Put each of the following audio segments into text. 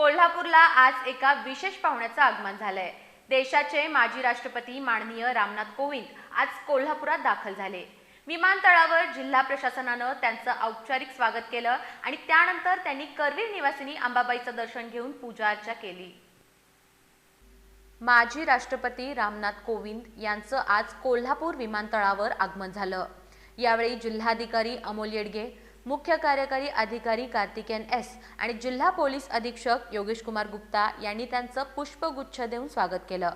कोल्हापूरला आज एका विशेष पाहुण्याचं आगमन झालंय. देशाचे माजी राष्ट्रपती माननीय रामनाथ कोविंद आज कोल्हापुरात दाखल झाले. विमानतळावर जिल्हा प्रशासनानं त्यांचं औपचारिक स्वागत केलं आणि त्यानंतर त्यांनी करवीर निवासिनी अंबाबाईचं दर्शन घेऊन पूजा अर्चा केली. माजी राष्ट्रपती रामनाथ कोविंद यांचं आज कोल्हापूर विमानतळावर आगमन झालं. यावेळी जिल्हाधिकारी अमोल येडगे मुख्य कार्यकारी अधिकारी कार्तिकेयन एस आणि जिल्हा पोलीस अधीक्षक योगेश कुमार गुप्ता यांनी त्यांचं पुष्पगुच्छ देऊन स्वागत केलं.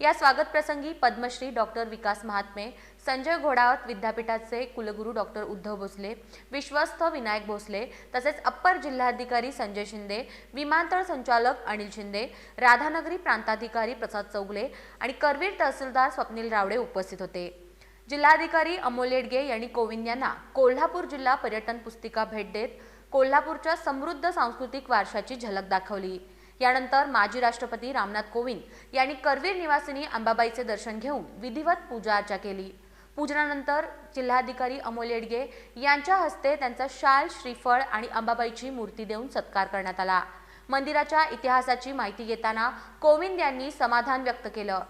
या स्वागत प्रसंगी पद्मश्री डॉक्टर विकास महात्मे संजय घोडावत विद्यापीठाचे कुलगुरू डॉक्टर उद्धव भोसले विश्वस्त विनायक भोसले तसेच अप्पर जिल्हाधिकारी संजय शिंदे विमानतळ संचालक अनिल शिंदे राधानगरी प्रांताधिकारी प्रसाद चौगले आणि करवीर तहसीलदार स्वप्नील रावडे उपस्थित होते. जिल्हाधिकारी अमोल येडगे यांनी कोविंद यांना कोल्हापूर जिल्हा पर्यटन पुस्तिका भेट देत कोल्हापूरच्या समृद्ध सांस्कृतिक वारशाची झलक दाखवली. यानंतर माजी राष्ट्रपती रामनाथ कोविंद यांनी करवीर निवासिनी अंबाबाईचे दर्शन घेऊन विधिवत पूजा अर्चा केली. पूजनानंतर जिल्हाधिकारी अमोल येडगे यांच्या हस्ते त्यांचा शाल श्रीफळ आणि अंबाबाईची मूर्ती देऊन सत्कार करण्यात आला. मंदिराच्या इतिहासाची माहिती घेताना कोविंद यांनी समाधान व्यक्त केलं.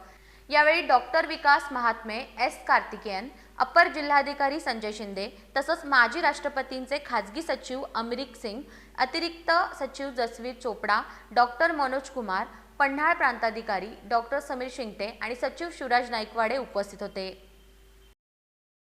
यावेळी डॉक्टर विकास महात्मे एस. कार्तिकेयन अपर जिल्हाधिकारी संजय शिंदे तसंच माजी राष्ट्रपतींचे खाजगी सचिव अमरिक सिंग अतिरिक्त सचिव जसवीर चोपडा डॉक्टर मनोज कुमार पन्हाळ प्रांताधिकारी डॉक्टर समीर शिंगटे आणि सचिव शिवराज नाईकवाडे उपस्थित होते.